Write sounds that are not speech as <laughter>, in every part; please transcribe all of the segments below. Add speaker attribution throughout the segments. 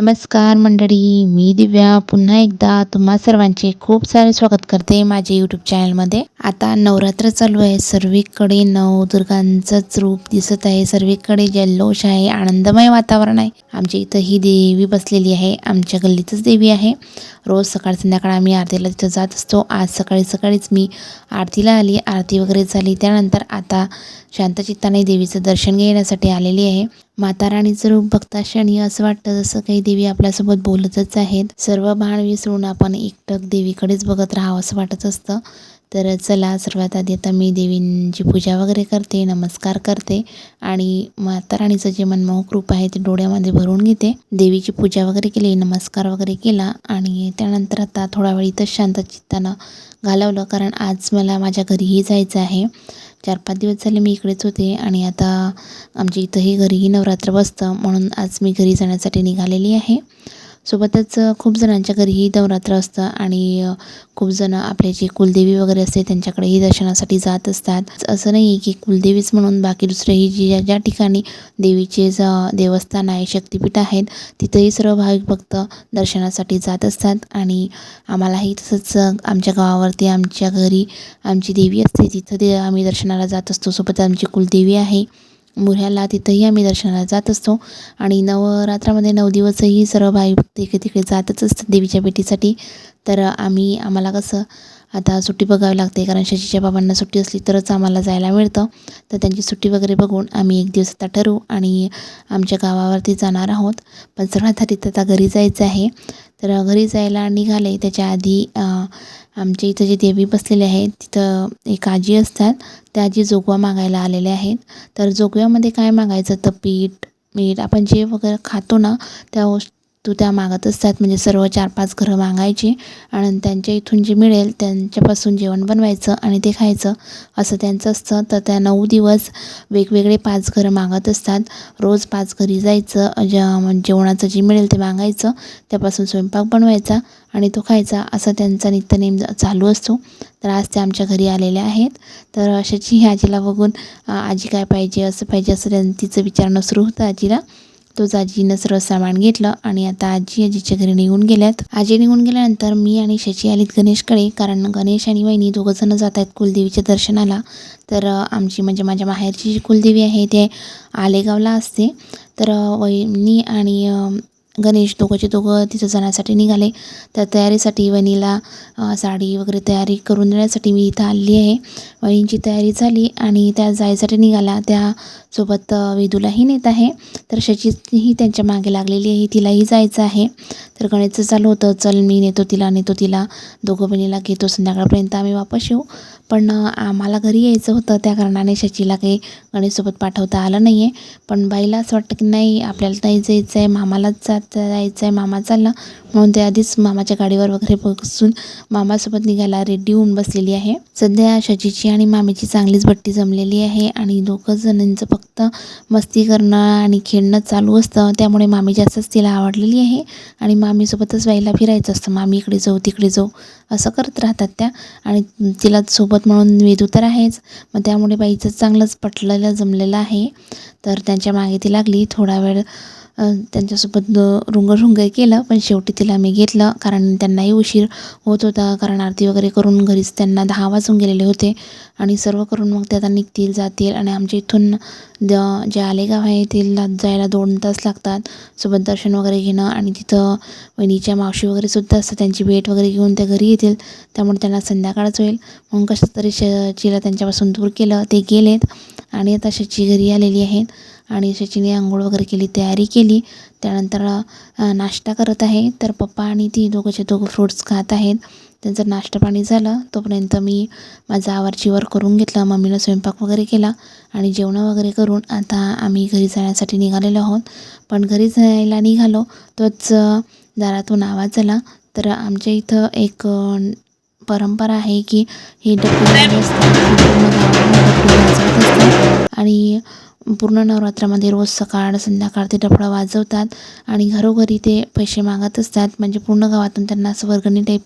Speaker 1: नमस्कार मंडळी मी दिव्या. पुन्हा एकदा तुम्हा सर्वांचे खूप सारे स्वागत करते माझ्या यूट्यूब चॅनलमध्ये आता नवरात्र चालू आहे. सर्वीकडे नवदुर्गांचंच रूप दिसत आहे. सर्वीकडे जल्लोष आहे. आनंदमय वातावरण आहे. आमच्या इथं ही देवी बसलेली आहे. आमच्या गल्लीतच देवी आहे. रोज सकाळ संध्याकाळ आम्ही आरतीला तिथं जात असतो. आज सकाळी सकाळीच मी आरतीला आली. आरती वगैरे झाली. त्यानंतर आता शांतचित्ताने देवीचं दर्शन घेण्यासाठी आलेली आहे. माता राणीचं रूप बघता क्षणी असं वाटतं जसं काही देवी आपल्यासोबत बोलतच आहेत. सर्व भान विसरून आपण एकटक देवीकडेच बघत राहावं असं वाटत असतं. तर चला सर्वात आधी आता मी देवींची पूजा वगैरे करते नमस्कार करते आणि माता राणीचं जे मनमोहक रूप आहे ते डोळ्यामध्ये भरून घेते. देवीची पूजा वगैरे केली नमस्कार वगैरे केला आणि त्यानंतर आता थोडा वेळ इथं शांत चित्तानं घालवलं कारण आज मला माझ्या घरीही जायचं आहे. चार पाच दिवस झाले मी इकडेच होते आणि आता आमच्या इथंही घरीही नवरात्र बसतं म्हणून आज मी घरी जाण्यासाठी निघालेली आहे. सोबतच खूप जणांच्या घरीही नवरात्र असतं आणि खूप जण आपले जे कुलदेवी वगैरे असते त्यांच्याकडेही दर्शनासाठी जात असतात. असं नाही आहे की कुलदेवीच म्हणून बाकी दुसरेही जी ज्या ज्या ठिकाणी देवीचे ज देवस्थान आहे शक्तिपीठ आहेत तिथंही सर्व भाविक भक्त दर्शनासाठी जात असतात. आणि आम्हालाही तसंच आमच्या गावावरती आमच्या घरी आमची देवी असते तिथं ते आम्ही दर्शनाला जात असतो. सोबत आमची कुलदेवी आहे. मुऱ्ह्याला तिथंही आम्ही दर्शनाला जात असतो. आणि नवरात्रामध्ये नऊ दिवसही सर्व भाई भक्त इकडे तिकडे जातच असतात देवीच्या भेटीसाठी. तर आम्ही आम्हाला कसं आता सुट्टी बघावी लागते कारण शशीच्या बाबांना सुट्टी असली तरच आम्हाला जायला मिळतं. तर त्यांची सुट्टी वगैरे बघून आम्ही एक दिवस आता ठरवू आणि आमच्या गावावरती जाणार आहोत. पण सर्वात आधी तर आता घरी जायचं आहे. तर घरी जायला निघाले. त्याच्या आधी आमच्या इथं जे देवी बसलेले आहेत तिथं एक आजी असतात. त्या आजी जोगवा मागायला आलेल्या आहेत. तर जोगव्यामध्ये काय मागायचं? तर पीठ मीठ आपण जे वगैरे खातो ना त्या तू त्या मागत असतात. म्हणजे सर्व चार पाच घरं मागायची आणि त्यांच्या इथून जे मिळेल त्यांच्यापासून जेवण बनवायचं आणि ते खायचं असं त्यांचं असतं. तर त्या नऊ दिवस वेगवेगळे पाच घरं मागत असतात. रोज पाच घरी जायचं जे म्हणजे जेवणाचं जे मिळेल ते मागायचं त्यापासून स्वयंपाक बनवायचा आणि तो खायचा असा त्यांचा नित्यनेम चालू असतो. तर आज ते आमच्या घरी आलेल्या आहेत. तर अशाची ही आजीला बघून आजी काय पाहिजे असं पाहिजे असं त्यां तिचं विचारणं सुरू होतं आजीला. तोच आजीनं सर्व सामान घेतलं आणि आता आजी आजीच्या घरी निघून गेल्यात. आजी निघून गेल्यानंतर मी आणि शशी आलीत गणेशकडे कारण गणेश आणि वहिनी दोघंजणं जात आहेत कुलदेवीच्या दर्शनाला. तर आमची म्हणजे माझ्या माहेरची जी कुलदेवी आहे ते आलेगावला असते. तर वहिनी आणि गणेश दोघंचे दोघं तिथं जाण्यासाठी निघाले. तर तयारीसाठी वहिनीला साडी वगैरे तयारी करून देण्यासाठी मी इथं आली आहे. वहिनींची तयारी झाली आणि त्या जायसाठी निघाला. त्या सोबत वेदूलाही नेत आहे. तर शचीही त्यांच्या मागे लागलेली आहे. तिलाही जायचं आहे. तर गणेशचं चालू होतं. चल मी नेतो तिला नेतो तिला. दोघं बहिणीला घेतो. संध्याकाळपर्यंत आम्ही वापस येऊ. पण आम्हाला घरी यायचं होतं. त्या कारणाने शचीला काही गणेशसोबत पाठवता आलं नाही आहे पण बाईला असं वाटतं की नाही आपल्याला नाही जायचं आहे मामालाच जात जायचं आहे मामा चालला. म्हणून ते आधीच मामाच्या गाडीवर वगैरे बसून मामासोबत निघायला रेडी होऊन बसलेली आहे. सध्या शचीची आणि मामीची चांगलीच बट्टी जमलेली आहे आणि दोघं जणांचं फक्त मस्ती करणं आणि खेळणं चालू असतं. त्यामुळे मामी जास्तच तिला आवडलेली आहे आणि मामीसोबतच व्हायला फिरायचं असतं. मामी इकडे जाऊ तिकडे जाऊ असं करत राहतात त्या आणि तिला सोबत म्हणून वेदू तर आहेच. मग त्यामुळे बाईचं चांगलंच पटलेलं जमलेलं आहे. तर त्यांच्या मागे ती लागली. थोडा वेळ त्यांच्यासोबत रुंगरुंग केलं पण शेवटी तिला मी घेतलं कारण त्यांनाही उशीर होत होता कारण आरती वगैरे करून घरीच त्यांना दहा वाजून गेलेले होते. आणि सर्व करून मग ते आता निघतील जातील आणि आमच्या इथून द जे आलेगाव आहे तिला जायला दोन तास लागतात. सोबत दर्शन वगैरे घेणं आणि तिथं वहिनीच्या मावशी वगैरे सुद्धा असतं त्यांची भेट वगैरे घेऊन त्या घरी येतील. त्यामुळे त्यांना संध्याकाळच होईल. मग कसं तरी चिला त्यांच्यापासून दूर केलं ते गेलेत. आणि आता शची घरी आलेली आहेत. आणि शचीने आंघोळ वगैरे केली तयारी केली. त्यानंतर नाश्ता करत आहे. तर पप्पा आणि ती दोघंचे दोघं फ्रूट्स खात आहेत. त्यांचं नाश्ता पाणी झालं. तोपर्यंत मी माझा आवर करून घेतला. मम्मीनं स्वयंपाक वगैरे केला आणि जेवणं वगैरे करून आता आम्ही घरी जाण्यासाठी निघालेलो आहोत. पण घरी जायला निघालो तोच दारातून आवाज झाला तर आमच्या इथं एक परंपरा आहे की हे <laughs> असतात. आणि पूर्ण नवरात्रामध्ये रोज सकाळ संध्याकाळ ते डफळा वाजवतात आणि घरोघरी ते पैसे मागत असतात. म्हणजे पूर्ण गावातून त्यांना असं वर्गणी टाईप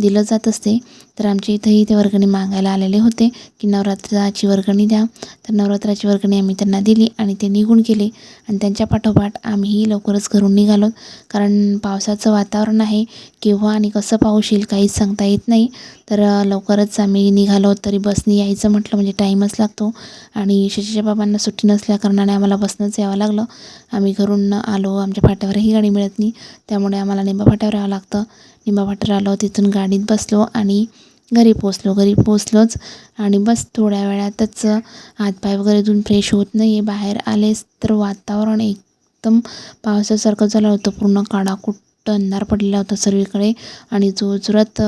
Speaker 1: दिलं जात असते. तर आमच्या इथंही ते वर्गणी मागायला आलेले होते की नवरात्राची वर्गणी द्या. तर नवरात्राची वर्गणी आम्ही त्यांना दिली आणि ते निघून गेले. आणि त्यांच्या पाठोपाठ आम्हीही लवकरच घरून निघालो. कारण पावसाचं वातावरण आहे. केव्हा आणि कसं पाऊस येईल काहीच सांगता येत नाही. तर लवकरच आम्ही निघालो. तरी बसने यायचं म्हटलं म्हणजे टाईमच लागतो. आणि शशीच्या बाबांना सुट्टी असल्याकारणाने आम्हाला बसनंच यावं लागलं. आम्ही घरून आलो. आमच्या फाट्यावरही गाडी मिळत नाही. त्यामुळे आम्हाला निंबा फाट्यावर यावं लागतं. निंबा फाट्यावर आलो. तिथून गाडीत बसलो आणि घरी पोचलो घरी पोचलोच आणि बस थोड्या वेळातच हातपाय वगैरे धुवून फ्रेश होत नाही आहे बाहेर आलेच तर वातावरण एकदम पावसासारखं झालं होतं. पूर्ण काळाकुट्ट अंधार पडलेला होता सर्वीकडे आणि जोरजोरात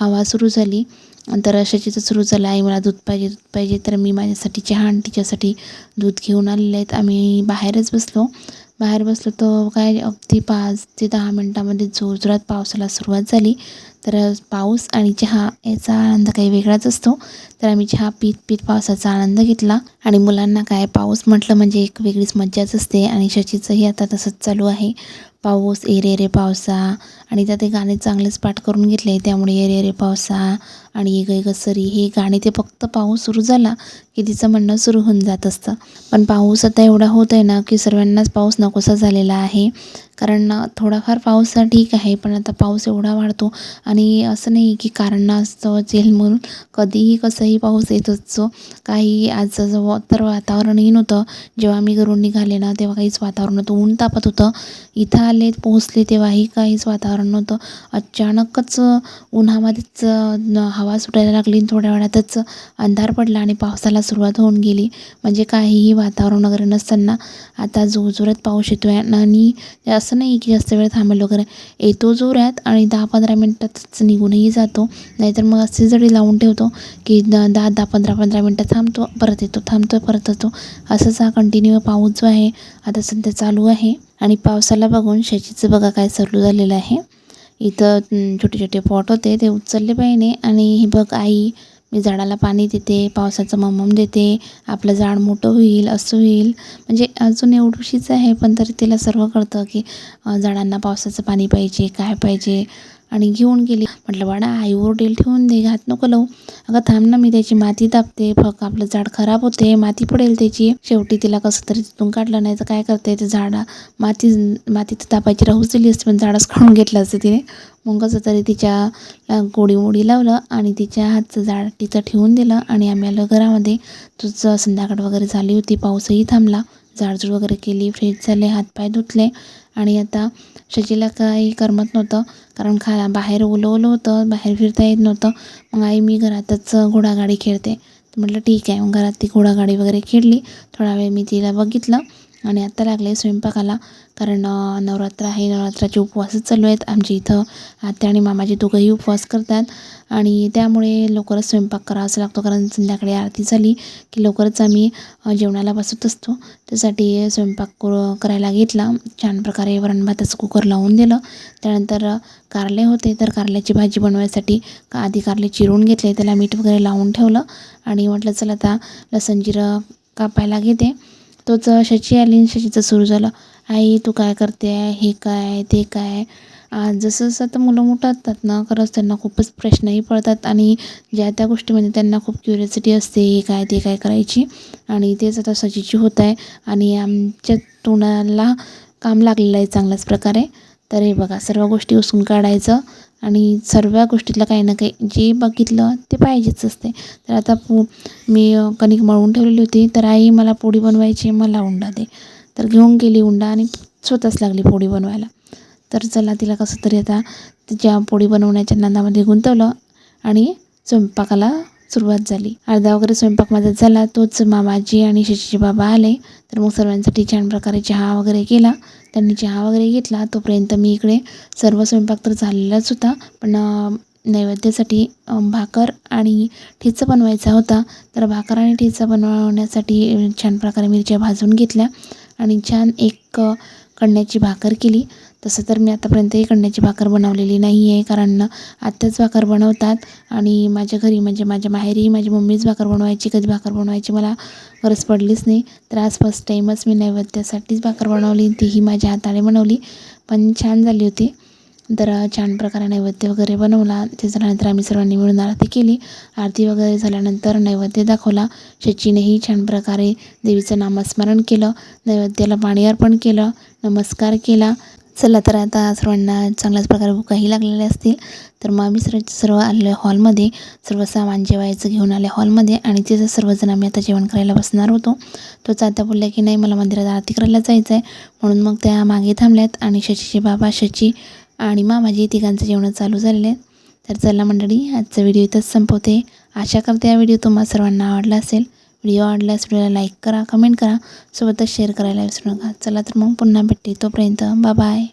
Speaker 1: हवा सुरू झाली. तर अशा जिथं सुरू झालं आई मला दूध पाहिजे दूध पाहिजे. तर मी माझ्यासाठी चहा आणि तिच्यासाठी दूध घेऊन आलेले आहेत. आम्ही बाहेरच बसलो. बाहेर बसलो तर काय अगदी पाच ते दहा मिनटामध्ये जोरजोरात पावसाला सुरुवात झाली. तर पाऊस आणि चहा याचा आनंद काही वेगळाच असतो. तर आम्ही चहा पीत पीत पावसाचा आनंद घेतला. आणि मुलांना काय पाऊस म्हटलं म्हणजे एक वेगळीच मज्जाच असते. आणि शशीचंही आता तसंच चालू आहे. पाऊस एरे रे पावसा आणि त्यात ते गाणे चांगलेच पाठ करून घेतले. त्यामुळे ये रे पावसा आणि ये ग सरी हे गाणे ते फक्त पाऊस सुरू झाला की तिचं म्हणणं सुरू होऊन जात असतं. पण पाऊस आता एवढा होत आहे ना की सर्वांनाच पाऊस नकोसा झालेला आहे. कारण थोडाफार पाऊस हा ठीक आहे पण आता पाऊस एवढा वाढतो आणि असं नाही की कारण असतं जेल म्हणून. कधीही कसंही पाऊस येत असतो. काही आज तर वातावरणही नव्हतं. जेव्हा मी घरून निघाले ना तेव्हा काहीच वातावरण होतं ऊन तापत होतं. इथं आले पोहोचले तेव्हाही काहीच वातावरण नव्हतं. अचानकच उन्हामध्येच हवा सुटायला लागली आणि थोड्या वेळातच अंधार पडला आणि पावसाला सुरुवात होऊन गेली. म्हणजे काहीही वातावरण वगैरे नसताना आता जोरजोरात पाऊस येतो आहे आणि असं नाही की जास्त वेळ थांबेल वगैरे. येतो जोरात आणि दहा पंधरा मिनटातच निघूनही जातो. नाहीतर मग असे जरी लावून ठेवतो की दहा दहा पंधरा पंधरा मिनटं थांबतो परत येतो थांबतो परत येतो असंच हा कंटिन्यू पाऊस जो आहे आता सध्या चालू आहे. आणि पावसाला बघून शेतीचं बघा काय चालू झालेलं आहे. इथं छोटे छोटे पॉट होते ते उचलले पाहिजे. आणि ही बघ आई मी झाडाला पाणी देते पावसाचं ममम देते आपलं झाड मोठं होईल असं होईल. म्हणजे अजून एवढीशीच आहे पण तरी तिला सर्व कळतं की झाडांना पावसाचं पाणी पाहिजे काय पाहिजे. आणि घेऊन गेली. म्हटलं बाळा आई ओरडेल ठेवून दे घात नको लावू. अगं थांब ना मी त्याची माती दाबते फक आपलं झाड खराब होते. माती पडेल त्याची. शेवटी तिला कसं तरी तिथून काढलं नाही तर काय करते ते झाडा? माती माती तर तापायची राहूच दिली असते पण झाडच काढून घेतलं असतं तिने. मग कसं तरी तिच्या गोडी मोडी लावलं आणि तिच्या हातचं झाड तिथं ठेवून दिलं आणि आम्ही आलो घरामध्ये. तुझं संध्याकाळ वगैरे झाली होती पाऊसही थांबला. झाडझूड वगैरे केली फ्रेश झाले हातपाय धुतले आणि आता शेतीला काही करमत नव्हतं कारण खा बाहेर ओलं ओलं होतं बाहेर फिरता येत नव्हतं. मग आई मी घरातच घोडागाडी खेळते. म्हटलं ठीक आहे. मग घरात ती घोडागाडी वगैरे खेळली. थोडा वेळ मी तिला बघितलं आणि आत्ता लागले स्वयंपाकाला. कारण नवरात्र आहे नवरात्राचे उपवासच चालू आहेत. आमच्या इथं आत्या आणि मामाचे दोघंही उपवास करतात. आणि त्यामुळे लवकरच स्वयंपाक करावाच लागतो कारण संध्याकाळी आरती झाली की लवकरच आम्ही जेवणाला बसत असतो. त्यासाठी स्वयंपाक कर करायला घेतला. छान प्रकारे वरण भाताचं कुकर लावून दिलं. त्यानंतर कारले होते. तर कारल्याची भाजी बनवायसाठी का आधी कारले चिरून घेतले त्याला मीठ वगैरे लावून ठेवलं. आणि म्हटलं चला आता लसण जिरं कापायला घेते. तोच शची आली शचीचं सुरू झालं. आई तू काय करते आहे हे काय? ते काय? आज जसं जसं आता मुलं मोठं असतात ना खरंच त्यांना खूपच प्रश्नही पडतात आणि ज्या त्या गोष्टीमध्ये त्यांना खूप क्युरियोसिटी असते हे काय ते काय करायची? आणि तेच आता सजीची होत आहे आणि आमच्या तोंडाला काम लागलेलं आहे चांगल्याच प्रकारे. तर हे बघा सर्व गोष्टी उसून काढायचं आणि सर्व गोष्टीतलं काही ना काही जे बघितलं ते पाहिजेच असते. तर आता पो मी कणिक मळून ठेवलेली होती तर आई मला पोळी बनवायची मला उंडा दे. तर घेऊन गेली उंडा आणि स्वतःच लागली पोळी बनवायला. तर चला तिला कसं तरी आता तिच्या पोळी बनवण्याच्या नादामध्ये गुंतवलं आणि स्वयंपाकाला सुरुवात झाली. अर्धा वगैरे स्वयंपाक माझा झाला तोच मामाजी आणि शशीचे बाबा आले. तर मग सर्वांसाठी छान प्रकारे चहा वगैरे केला. त्यांनी चहा वगैरे घेतला. तोपर्यंत मी इकडे सर्व स्वयंपाक तर झालेलाच होता पण नैवेद्यासाठी भाकर आणि ठेचा बनवायचा होता. तर भाकर आणि ठेचा बनवण्यासाठी छान प्रकारे मिरच्या भाजून घेतल्या. आणि छान एक अ, कणण्याची भाकर केली. तसं तर मी आतापर्यंतही कणण्याची भाकर बनवलेली नाही आहे कारण आत्याच भाकर बनवतात आणि माझ्या घरी म्हणजे माझ्या माहेरी माझी मम्मीच भाकर बनवायची कधी भाकर बनवायची मला गरज पडलीच नाही. तर आज फर्स्ट टाईमच मी नैवेद्यासाठीच भाकर बनवली तीही माझ्या हाताने बनवली. पण छान झाली होती. तर छान प्रकारे नैवेद्य वगैरे बनवला. ते झाल्यानंतर आम्ही सर्वांनी मिळून आरती केली. आरती वगैरे झाल्यानंतर नैवेद्य दाखवला. शचीनेही छान प्रकारे देवीचं नामस्मरण केलं. नैवेद्याला पाणी अर्पण केलं. नमस्कार केला. चला तर आता सर्वांना चांगल्याच प्रकारे भुकाही लागलेल्या असतील. तर मग आम्ही सर्व सर्व आले हॉलमध्ये सर्व सामान जेवायचं घेऊन आले हॉलमध्ये आणि तिथं सर्वजण आम्ही आता जेवण करायला बसणार होतो. तोच आता बोलल्या की नाही मला मंदिरात आरती करायला जायचं आहे म्हणून मग त्या मागे थांबल्यात आणि शशीचे बाबा शची आणि मामाजी तिघांचं जेवण चालू झालेलं आहे. तर चला मंडळी आजचा व्हिडिओ इथंच संपवते. आशा करते हा व्हिडिओ तुम्हाला सर्वांना आवडला असेल. व्हिडिओ आवडल्यास व्हिडिओला लाईक करा कमेंट करा. सोबतच शेअर करायला विसरू नका. चला तर मग पुन्हा भेटते तोपर्यंत. Bye bye